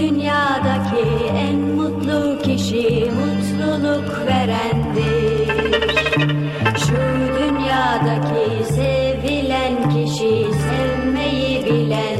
Dünyadaki en mutlu kişi mutluluk verendir. Şu dünyadaki sevilen kişi sevmeyi bilen.